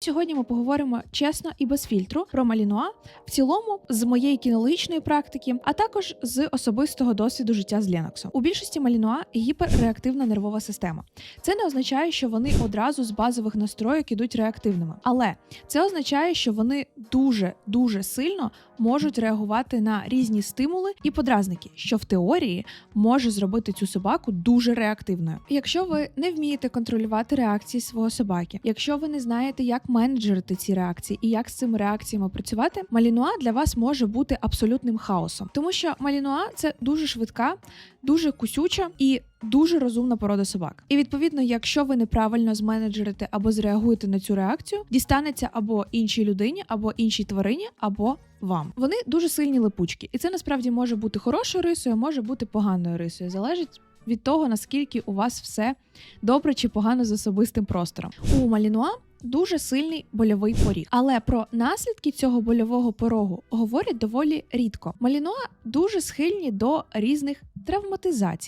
Сьогодні ми поговоримо чесно і без фільтру про малінуа в цілому з моєї кінологічної практики, а також з особистого досвіду життя з Леноксом. У більшості малінуа гіперреактивна нервова система. Це не означає, що вони одразу з базових настроїк ідуть реактивними, але це означає, що вони дуже дуже сильно можуть реагувати на різні стимули і подразники, що в теорії може зробити цю собаку дуже реактивною. Якщо ви не вмієте контролювати реакції свого собаки, якщо ви не знаєте, як менеджерити ці реакції і як з цими реакціями працювати, малінуа для вас може бути абсолютним хаосом, тому що малінуа це дуже швидка, дуже кусюча і дуже розумна порода собак. І відповідно, якщо ви неправильно зменеджерите або зреагуєте на цю реакцію, дістанеться або іншій людині, або іншій тварині, або вам. Вони дуже сильні липучки, і це насправді може бути хорошою рисою, може бути поганою рисою. Залежить. Від того наскільки у вас все добре чи погано з особистим простором. У Малінуа дуже сильний больовий поріг, але про наслідки цього больового порогу говорять доволі рідко. Малінуа дуже схильні до різних травматизацій.